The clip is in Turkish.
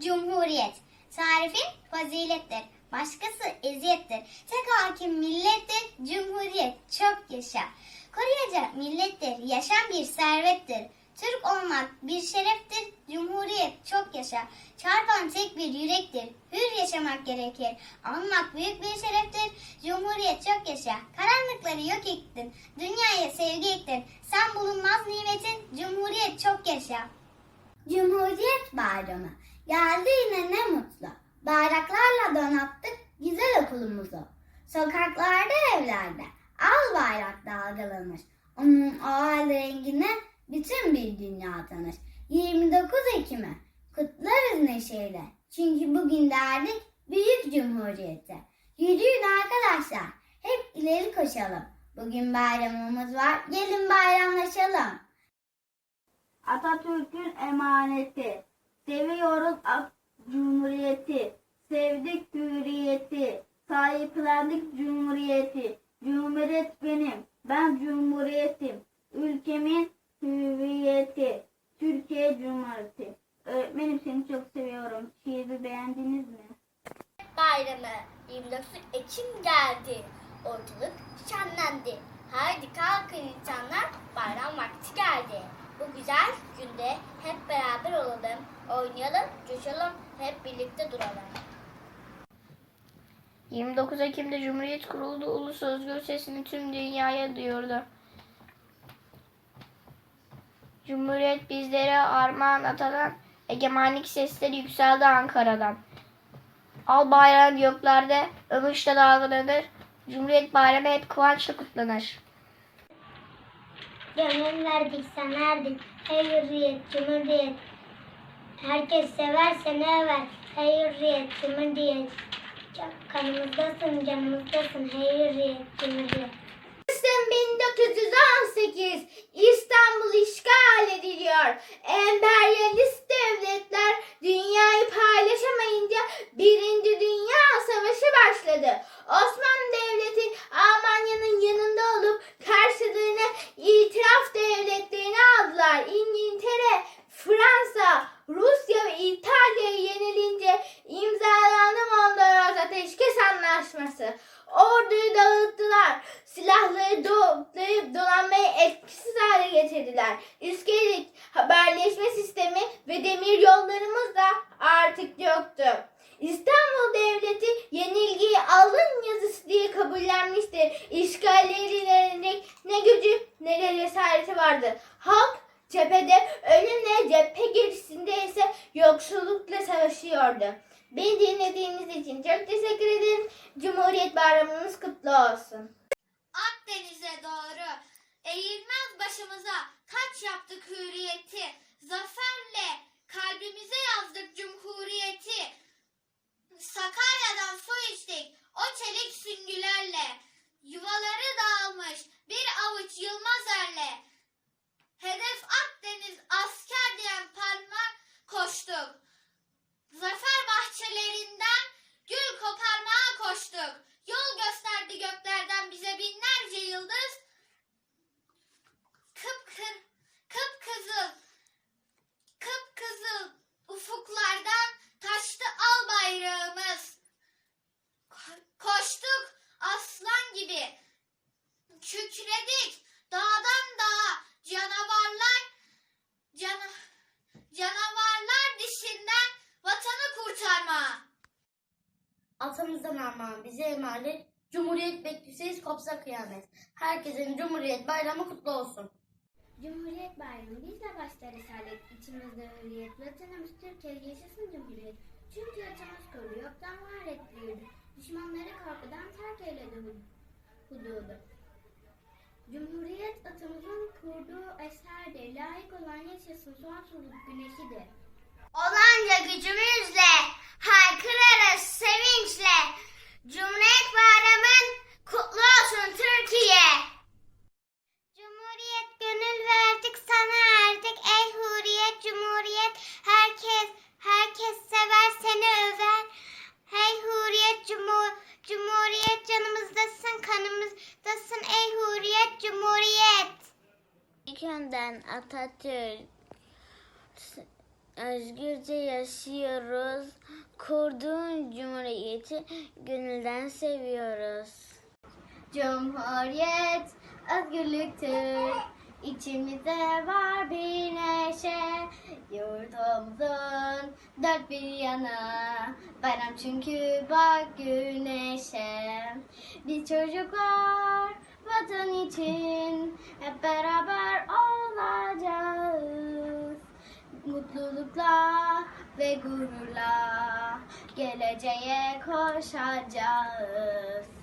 Cumhuriyet. Tarifin fazilettir. Başkası eziyettir. Tek hakim millettir. Cumhuriyet çok yaşa. Koruyacak millettir. Yaşam bir servettir. Türk olmak bir şereftir. Cumhuriyet çok yaşa. Çarpan tek bir yürektir. Hür yaşamak gerekir. Anmak büyük bir şereftir. Cumhuriyet çok yaşa. Karanlıkları yok ettin. Dünyaya sevgi ektin. Sen bulunmaz nimetin. Cumhuriyet çok yaşa. Cumhuriyet Bayramı geldi yine ne mutlu. Bayraklarla donattık güzel okulumuzu. Sokaklarda evlerde al bayrak dalgalanır. Onun oval rengine bütün bir dünya tanır. 29 Ekim'i kutlarız neşeyle. Çünkü bugün derdik büyük cumhuriyeti. Yürüyün arkadaşlar hep ileri koşalım. Bugün bayramımız var gelin bayramlaşalım. Atatürk'ün emaneti. Seviyoruz Ak- Cumhuriyeti. Sevdik hürriyeti. Sahiplendik Cumhuriyeti. Cumhuriyet benim. Ben Cumhuriyetim. Ülkemin hüviyeti. Türkiye Cumhuriyeti. Öğretmenim seni çok seviyorum. Şiiri beğendiniz mi? Bayramı 29 Ekim geldi. Ortalık şenlendi. Haydi kalkın insanlar bayram vakti geldi. Bu güzel günde hep beraber olalım. Oynayalım, coşalım, hep birlikte duralım. 29 Ekim'de Cumhuriyet kuruldu. Ulus özgür sesini tüm dünyaya duyurdu. Cumhuriyet bizlere armağan atadan egemenlik sesleri yükseldi Ankara'dan. Al bayrağın göklerde övünçle dalgalanır. Cumhuriyet bayramı hep kıvançla kutlanır. Gönül verdik senerdik. Hey hürriyet, cumhuriyet. Herkes sever seni över. Hey hürriyet, cumhuriyet. Kanımızdasın, canımızdasın. Hey hürriyet, cumhuriyet. 1918 İstanbul işgal Orduyu dağıttılar. Silahları toplayıp donanmayı etkisiz hale getirdiler. Üstelik haberleşme sistemi ve demir yollarımız da artık yoktu. İstanbul Devleti yoksullukla savaşıyordu. Beni dinlediğiniz için çok teşekkür ederim. Cumhuriyet Bayramınız kutlu olsun. Akdeniz'e doğru eğilmez başımıza kaç yaptık hürriyeti Koştuk aslan gibi. Kükredik dağdan dağa canavarlar cana, canavarlar dişinden vatanı kurtarma. Atamızdan armağan bize emanet. Cumhuriyet bekçisiyiz kopsa kıyamet. Herkesin Cumhuriyet Bayramı kutlu olsun. Cumhuriyet Bayramı bizle başlar isalet. İçimizde hürriyet. Vatanımız Türkiye yaşasın Cumhuriyet. Çünkü atamız kuru yoktan var ettirdi. Düşmanları korkudan terk eyledi hu- hududu. Cumhuriyet atamızın kurduğu eserdir. Layık olan yaşasın sonsuzluk güneşidir. Olanca gücümüzle haykırarız sevinçle. Cumhuriyet Bayramın İlk önden Atatürk özgürce yaşıyoruz. Kurduğun cumhuriyeti gönülden seviyoruz. Cumhuriyet özgürlüktür. İçimizde var bir neşe. Yurdumuzun dört bir yana. Bayram çünkü bak güneşe. Biz çocuklar vatan için hep beraber olacağız. Mutlulukla ve gururla geleceğe koşacağız.